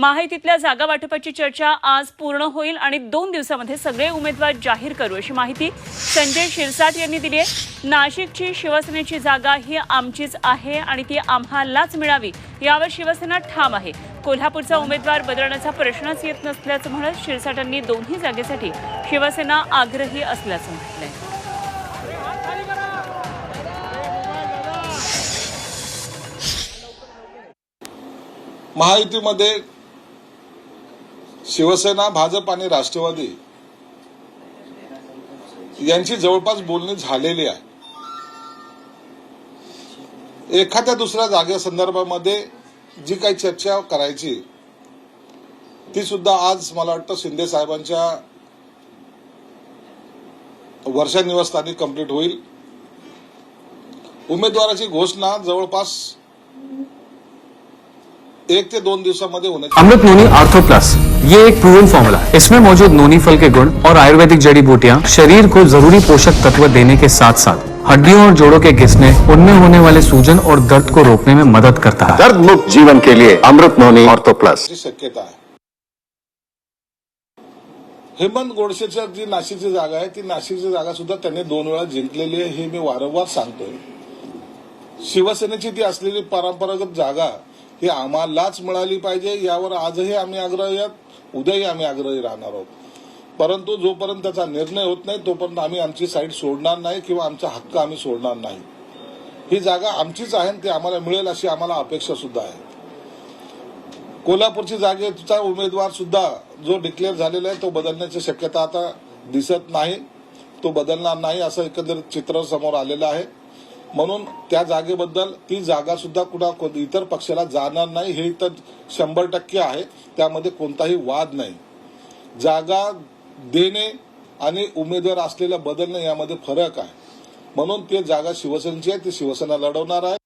माहितीतल्या जागा वाटपाची चर्चा आज पूर्ण होईल आणि दोन दिवसामध्ये सगळे उमेदवार जाहीर करू अशी माहिती संजय शिरसाट यांनी दिली आहे. नाशिकची शिवसेनेची जागा ही आमचीच आहे आणि ती आम्हालाच मिळावी यावर शिवसेना ठाम आहे. कोल्हापूरचा उमेदवार बदलण्याचा प्रश्नच येत नसल्याचं म्हणत शिरसाटांनी दोन्ही जागेसाठी शिवसेना आग्रही असल्याचं म्हटलंय. महायुतीमध्ये शिवसेना भाजप आणि राष्ट्रवादी यांची जवळपास बोलणी झालेली आहे. एखाद्या दुसऱ्या जागेसंदर्भामध्ये जी काही चर्चा करायची ती सुद्धा आज मला वाटतं शिंदे साहेबांच्या वर्षा निवासस्थानी कंप्लीट होईल. उमेदवाराची घोषणा जवळपास एक ते दोन दिवसामध्ये होण्याची अमृत नोनी आर्थो प्लस ये एक प्रूवन फॉर्मूला है। इसमें मौजूद नोनी फल के गुण और आयुर्वेदिक जड़ी बूटियाँ शरीर को जरूरी पोषक तत्व देने के साथ साथ हड्डियों और जोड़ों के घिसने उनमें होने वाले सूजन और दर्द को रोकने में मदद करता है। दर्द मुक्त जीवन के लिए अमृत नोनी ऑर्थो प्लस। ची शक्यता आहे हेमंत गोडसेच्या जी नाशिकची जागा आहे ती नाशिकची जागा सुद्धा त्यांनी दोन वेळा जिंकलेली आहे हे मी वारंवार सांगतोय. शिवसेनेची ती असलेली परंपरागत जागा ही आम्हालाच मिळाली पाहिजे यावर आजही आम्ही आग्रही आहोत उद्याही आम्ही आग्रही राहणार आहोत. परंतु जोपर्यंत त्याचा निर्णय होत नाही तोपर्यंत आम्ही आमची साईड सोडणार नाही किंवा आमचा हक्क आम्ही सोडणार नाही. ही जागा आमचीच आहे आणि ती आम्हाला मिळेल अशी आम्हाला अपेक्षा सुद्धा आहे. कोल्हापूरची जागेचा उमेदवार सुद्धा जो डिक्लेअर झालेला आहे तो बदलण्याची शक्यता आता दिसत नाही तो बदलणार नाही असं एकंदरीत चित्र समोर आलेलं आहे. म्हणून त्या जागेबद्दल ती जागा सुद्धा कुणा इतर पक्षाला जाणार नाही हे तर शंभर टक्के आहे. त्यामध्ये कोणताही वाद नाही. जागा देणे आणि उमेदवार असलेलं बदलणे यामध्ये फरक आहे. म्हणून ते जागा शिवसेनेची आहे ती शिवसेना लढवणार आहे.